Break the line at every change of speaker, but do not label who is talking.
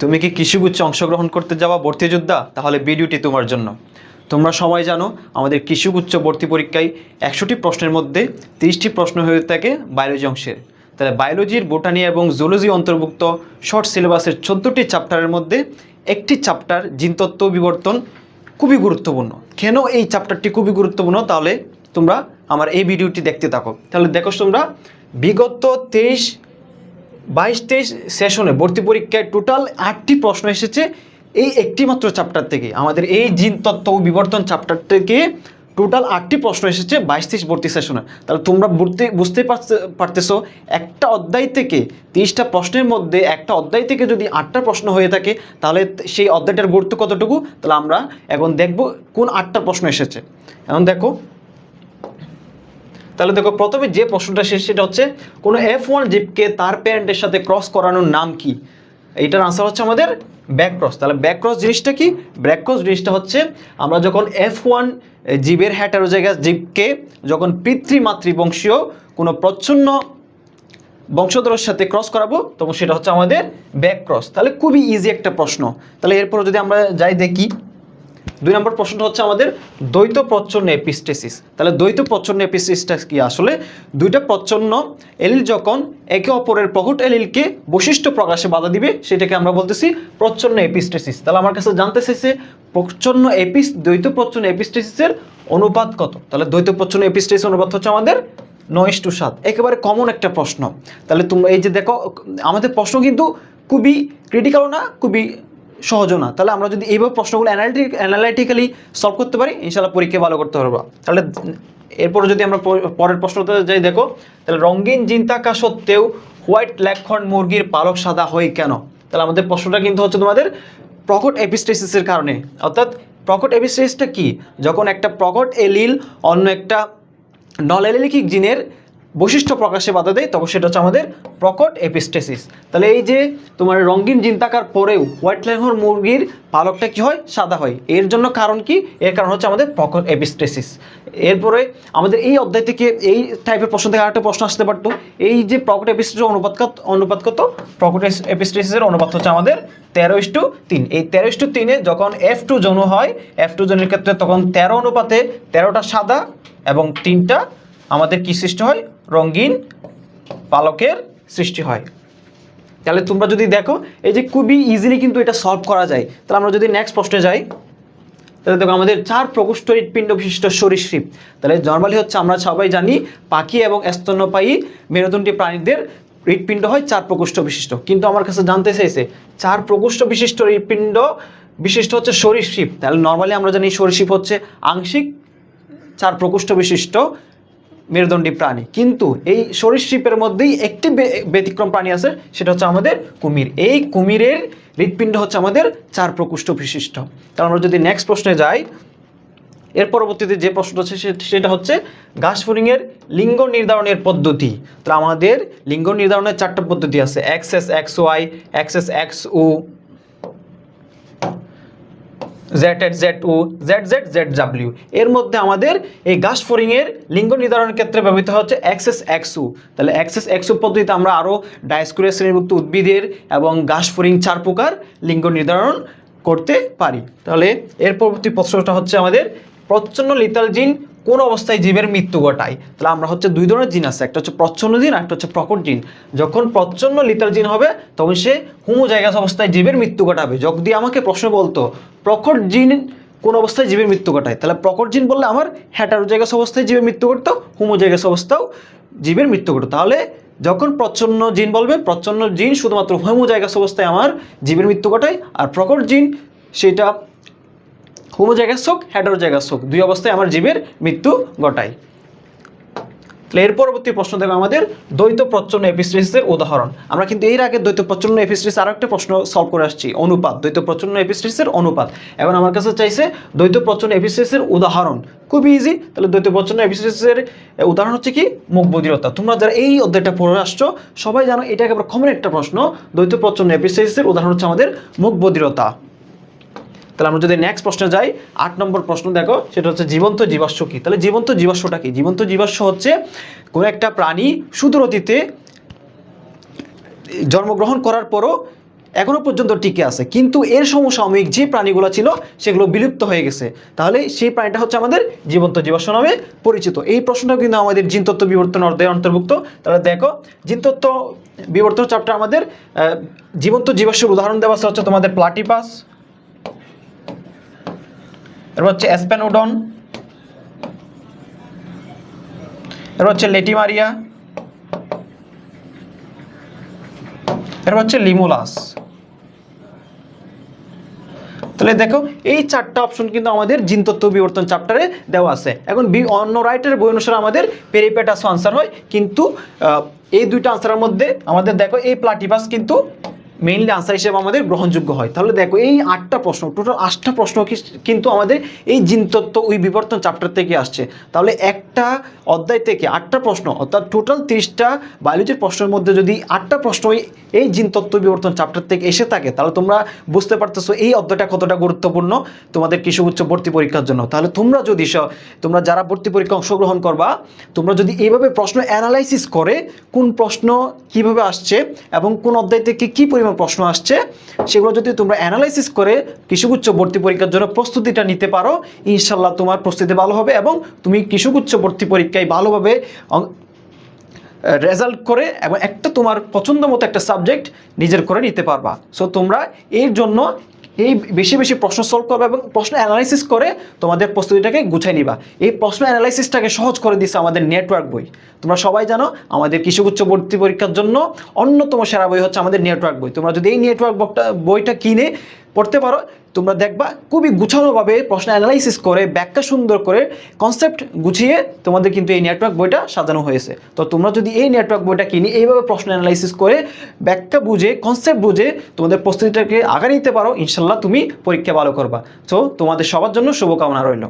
তুমি কি কৃষিগুচ্ছ অংশগ্রহণ করতে যাওয়া ভর্তি যোদ্ধা? তাহলে ভিডিওটি তোমার জন্য। তোমরা সবাই জানো, আমাদের কৃষিগুচ্ছ ভর্তি পরীক্ষায় একশোটি প্রশ্নের মধ্যে তিরিশটি প্রশ্ন হয়ে থাকে বায়োলজি অংশের। তাহলে বায়োলজির, বোটানি এবং জুলজি অন্তর্ভুক্ত শর্ট সিলেবাসের চোদ্দোটি চ্যাপ্টারের মধ্যে একটি চ্যাপ্টার জিনতত্ত্ব বিবর্তন খুবই গুরুত্বপূর্ণ। কেন এই চ্যাপ্টারটি খুবই গুরুত্বপূর্ণ? তাহলে তোমরা আমার এই ভিডিওটি দেখতে থাকো। তাহলে দেখো তোমরা, বিগত তেইশ বাইশ তেইশ সেশনে ভর্তি পরীক্ষায় টোটাল আটটি প্রশ্ন এসেছে এই একটি মাত্র চ্যাপ্টার থেকে। আমাদের এই জিন তত্ত্ব ও বিবর্তন চ্যাপ্টার থেকে টোটাল আটটি প্রশ্ন এসেছে বাইশ তেইশ ভর্তি সেশনে। তাহলে তোমরা বুঝতে বুঝতে পারতে- পারতেছো, একটা অধ্যায় থেকে তিরিশটা প্রশ্নের মধ্যে একটা অধ্যায় থেকে যদি আটটা প্রশ্ন হয়ে থাকে, তাহলে সেই অধ্যায়টার গুরুত্ব কতটুকু? তাহলে আমরা এখন দেখব কোন আটটা প্রশ্ন এসেছে। এখন দেখো তাহলে দেখো প্রথমে যে প্রশ্নটা শেষ, সেটা হচ্ছে কোনো এফ ওয়ান জিপকে তার প্যারেন্টের সাথে ক্রস করানোর নাম কি? এইটার আনসার হচ্ছে আমাদের ব্যাক ক্রস তাহলে ব্যাক ক্রস জিনিসটা কি? ব্যাক ক্রস জিনিসটা হচ্ছে আমরা যখন এফ ওয়ান জীবের হ্যাটারো হ্যাটারোজাইগাস জীবকে যখন পিতৃমাতৃ বংশীয় কোনো প্রচ্ছন্ন বংশধরের সাথে ক্রস করাবো, তখন সেটা হচ্ছে আমাদের ব্যাক ক্রস তাহলে খুবই ইজি একটা প্রশ্ন। তাহলে এরপর যদি আমরা যাই দেখি দুই নম্বর প্রশ্নটা হচ্ছে আমাদের দ্বৈত প্রচ্ছন্ন এপিস্টেসিস। তাহলে দ্বৈত প্রচ্ছন্ন এপিস্টেসিসটা কি আসলে? দুইটা প্রচ্ছন্ন এলিল যখন একে অপরের প্রকট এলিলকে বৈশিষ্ট্য প্রকাশে বাধা দিবে, সেটাকে আমরা বলতেছি প্রচ্ছন্ন এপিস্টেসিস। তাহলে আমার কাছে জানতে চাইছে, প্রচ্ছন্ন এপিস, দ্বৈত প্রচ্ছন্ন এপিস্টেসিসের অনুপাত কত? তাহলে দ্বৈত প্রচ্ছন্ন এপিস্টেসিস অনুপাত হচ্ছে আমাদের নয় টু সাত। একেবারে কমন একটা প্রশ্ন। তাহলে তোমরা এই যে দেখো, আমাদের প্রশ্ন কিন্তু খুবই ক্রিটিক্যালও না, খুবই সহজও না। তাহলে আমরা যদি এইভাবে প্রশ্নগুলো অ্যানালিটিক অ্যানালাইটিক্যালি সলভ করতে পারি ইনশাল্লাহ পরীক্ষা ভালো করতে পারব। তাহলে এরপর যদি আমরা পরের প্রশ্নতে যাই, দেখো, তাহলে রঙিন জিন থাকা সত্ত্বেও হোয়াইট ল্যাকখন মুরগির পালক সাদা হয় কেন? তাহলে আমাদের প্রশ্নটা কিন্তু হচ্ছে তোমাদের প্রকট এপিস্টেসিসের কারণে। অর্থাৎ প্রকট এপিস্টেসিসটা কি? যখন একটা প্রকট এলিল অন্য একটা নলেলিকিক জিনের বৈশিষ্ট্য প্রকাশে বাধা দেয় তখন সেটা হচ্ছে আমাদের প্রকট এপিস্টেসিস তাহলে এই যে তোমার রঙিন জিন থাকার পরেও হোয়াইট ল্যাংহর মুরগির পালকটা কি হয়? সাদা হয়। এর জন্য কারণ কি? এর কারণ হচ্ছে আমাদের প্রকট এপিস্টেসিস এরপরে আমাদের এই অধ্যায় থেকে এই টাইপের প্রশ্ন থেকে আরেকটা প্রশ্ন আসতে পারতো। এই যে প্রকট এপিস্টেসিস অনুপাত অনুপাত কত? প্রকট এপিস্টেসিসের অনুপাত হচ্ছে আমাদের তেরো ইস্টু তিন। এই তেরো ইস্টু তিনে যখন এফ টু জনু হয় এফ টু জনের ক্ষেত্রে তখন তেরো অনুপাতে তেরোটা সাদা এবং তিনটা আমাদের কি সৃষ্টি হয়? রঙিন পালকের সৃষ্টি হয়। তাহলে তোমরা যদি দেখো, এই যে খুবই ইজিলি কিন্তু এটা সলভ করা যায়। তাহলে আমরা যদি নেক্সট প্রশ্নে যাই, তাহলে দেখো আমাদের চার প্রকোষ্ঠ হৃৎপিণ্ড বিশিষ্ট সরীসৃপ। তাহলে নর্মালি হচ্ছে আমরা সবাই জানি পাখি এবং স্তন্যপায়ী মেরুদণ্ডী প্রাণীদের হৃৎপিণ্ড হয় চার প্রকোষ্ঠ বিশিষ্ট। কিন্তু আমার কাছে জানতে চাইছে, চার প্রকোষ্ঠ বিশিষ্ট হৃৎপিণ্ড বিশিষ্ট হচ্ছে সরীসৃপ। তাহলে নর্মালি আমরা জানি সরীসৃপ হচ্ছে আংশিক চার প্রকোষ্ঠ বিশিষ্ট মেরুদণ্ডী প্রাণী। কিন্তু এই সরীসৃপের মধ্যেই একটি ব্যতিক্রম প্রাণী আছে, সেটা হচ্ছে আমাদের কুমির। এই কুমিরের হৃৎপিণ্ড হচ্ছে আমাদের চার প্রকোষ্ঠ বিশিষ্ট। তাহলে আমরা যদি নেক্সট প্রশ্নে যাই, এর পরবর্তীতে যে প্রশ্নটা আছে সেটা হচ্ছে ঘাস ফড়িংয়ের লিঙ্গ নির্ধারণের পদ্ধতি। তো আমাদের লিঙ্গ নির্ধারণের চারটা পদ্ধতি আছে। X S X Y X S X O Z at Z O Z Z Z W এর মধ্যে আমাদের এই ঘাস ফড়িংয়ের লিঙ্গ নির্ধারণের ক্ষেত্রে ব্যবহৃত হচ্ছে অ্যাক্সেস এক্সু তাহলে অ্যাক্সেস এক্সু পদ্ধতিতে আমরা আরও ডায়স্কুরিয়া শ্রেণীভুক্ত উদ্ভিদের এবং গাছ ফোরিং চার প্রকার লিঙ্গ নির্ধারণ করতে পারি। তাহলে এর পরবর্তী প্রশ্নটা হচ্ছে আমাদের প্রচ্ছন্ন লিতাল জিন কোন অবস্থায় জীবের মৃত্যু ঘটায়? তাহলে আমরা হচ্ছে দুই ধরনের জিন আছে, একটা হচ্ছে প্রচ্ছন্ন জিন একটা হচ্ছে প্রকট জিন। যখন প্রচ্ছন্ন লিটার জিন হবে, তখন সে হুমোজাইগাস অবস্থায় জীবের মৃত্যু ঘটাবে। যদি আমাকে প্রশ্ন বলতো, প্রকট জিন কোন অবস্থায় জীবের মৃত্যু ঘটায়? তাহলে প্রকট জিন বললে আমার হ্যাটারোজাইগাস অবস্থায় জীবের মৃত্যু ঘটতো, হুমোজাইগাস অবস্থাও জীবের মৃত্যু ঘটতো। তাহলে যখন প্রচ্ছন্ন জিন বলবে, প্রচ্ছন্ন জিন শুধুমাত্র হোমোজাইগাস অবস্থায় আমার জীবের মৃত্যু ঘটায়, আর প্রকট জিন সেটা হোমোজাইগাস হোক হ্যাটারোজাইগাস হোক দুই অবস্থায় আমার জীবের মৃত্যু ঘটায়। তাহলে এর পরবর্তী প্রশ্ন দেখো আমাদের দ্বৈত প্রচ্ছন্ন এপিস্ট্রেসের উদাহরণ। আমরা কিন্তু এর আগে দ্বৈত প্রচ্ছন্ন এপিস্ট্রেস আরও একটা প্রশ্ন সলভ করে আসছি, অনুপাত। দ্বৈত প্রচ্ছন্ন এপিস্ট্রেসের অনুপাত। এখন আমার কাছে চাইছে দ্বৈত প্রচ্ছন্ন এপিস্ট্রেসের উদাহরণ। খুবই ইজি তাহলে দ্বৈত প্রচ্ছন্ন এপিস্ট্রেসের উদাহরণ হচ্ছে কি? মুখ বধিরতা। তোমরা যারা এই অধ্যায়টা পড়ে আসছো, সবাই জানো এটা একেবারে কমন একটা প্রশ্ন। দ্বৈত প্রচ্ছন্ন এপিস্ট্রেসের উদাহরণ হচ্ছে আমাদের মুখ বধিরতা। তাহলে আমরা যদি নেক্সট প্রশ্নে যাই, আট নম্বর প্রশ্ন দেখো, সেটা হচ্ছে জীবন্ত জীবাশ্ম কী? তাহলে জীবন্ত জীবাশ্মটা কি? জীবন্ত জীবাশ্ম হচ্ছে কোনো একটা প্রাণী সুদূর অতীতে জন্মগ্রহণ করার পরও এখনও পর্যন্ত টিকে আছে। কিন্তু এর সমসাময়িক যে প্রাণীগুলো ছিল, সেগুলো বিলুপ্ত হয়ে গেছে। তাহলে সেই প্রাণীটা হচ্ছে আমাদের জীবন্ত জীবাশ্ম নামে পরিচিত। এই প্রশ্নটা কিন্তু আমাদের জিনতত্ত্ব বিবর্তন অধ্যায়ে অন্তর্ভুক্ত। তাহলে দেখো, জিনতত্ত্ব বিবর্তন চ্যাপ্টার আমাদের জীবন্ত জীবাশ্মের উদাহরণ দেওয়া হচ্ছে তোমাদের প্লাটিপাস এরপর হচ্ছে অ্যাসপেনোডন এরপর হচ্ছে লেটিমারিয়া, এরপর হচ্ছে লিমোলাস। তাহলে দেখো, এই চারটা অপশন কিন্তু আমাদের জিনতত্ত্ব বিবর্তন চ্যাপ্টারে দেওয়া আছে। এখন বি- অন্য রাইটারের বই অনুসারে আমাদের পেরিপেটাস আনসার হয়। কিন্তু এই দুইটা আনসারের মধ্যে আমাদের দেখো, এই প্লাটিপাস কিন্তু মেইনলি আনসার হিসেবে আমাদের গ্রহণযোগ্য হয়। তাহলে দেখো, এই আটটা প্রশ্ন টোটাল আটটা প্রশ্ন কিন্তু আমাদের এই জিনতত্ত্ব ওই বিবর্তন চ্যাপ্টার থেকে আসছে। তাহলে একটা অধ্যায় থেকে আটটা প্রশ্ন, অর্থাৎ টোটাল তিরিশটা বায়োলজির প্রশ্নের মধ্যে যদি আটটা প্রশ্ন এই জিনতত্ত্ব বিবর্তন চ্যাপ্টার থেকে এসে থাকে, তাহলে তোমরা বুঝতে পারতেছো এই অধ্যায়টা কতটা গুরুত্বপূর্ণ, তোমাদের কৃষি উচ্চ ভর্তি পরীক্ষার জন্য। তাহলে তোমরা যদি তোমরা যারা ভর্তি পরীক্ষা অংশগ্রহণ করবা, তোমরা যদি এইভাবে প্রশ্ন অ্যানালাইসিস করে, কোন প্রশ্ন কীভাবে আসছে এবং কোন অধ্যায় থেকে কী পরিমাণ প্রশ্ন আসছে, সেগুলো যদি তোমরা অ্যানালাইসিস করে কৃষিগুচ্ছ ভর্তি পরীক্ষার জন্য প্রস্তুতিটা নিতে পারো ইনশাল্লাহ তোমার প্রস্তুতি ভালো হবে এবং তুমি কৃষিগুচ্ছ ভর্তি পরীক্ষায় ভালোভাবে রেজাল্ট করে এবং একটা তোমার পছন্দ মতো একটা সাবজেক্ট নিজের করে নিতে পারবা। সো তোমরা এর জন্য এই বেশি বেশি প্রশ্ন সলভ করবে এবং প্রশ্ন অ্যানালাইসিস করে তোমাদের প্রস্তুতিটাকে গুছিয়ে নিবা। এই প্রশ্ন অ্যানালাইসিসটাকে সহজ করে দিচ্ছে আমাদের নেটওয়ার্ক বই। তোমরা সবাই জানো আমাদের কৃষিগুচ্ছ ভর্তি পরীক্ষার জন্য অন্যতম সেরা বই হচ্ছে আমাদের নেটওয়ার্ক বই। তোমরা যদি এই নেটওয়ার্ক বইটা কিনে পড়তে পারো তোমরা দেখবা খুবই গুছানোভাবে প্রশ্ন অ্যানালাইসিস করে, ব্যাখ্যা সুন্দর করে কনসেপ্ট গুছিয়ে তোমাদের কিন্তু এই নেটওয়ার্ক বইটা সাজানো হয়েছে। তো তোমরা যদি এই নেটওয়ার্ক বইটা কিনি এইভাবে প্রশ্ন অ্যানালাইসিস করে, ব্যাখ্যা বুঝে কনসেপ্ট বুঝে তোমাদের প্রস্তুতিটাকে আগে নিতে পারো, ইনশাল্লাহ তুমি পরীক্ষা ভালো করবা। তো তোমাদের সবার জন্য শুভকামনা রইল।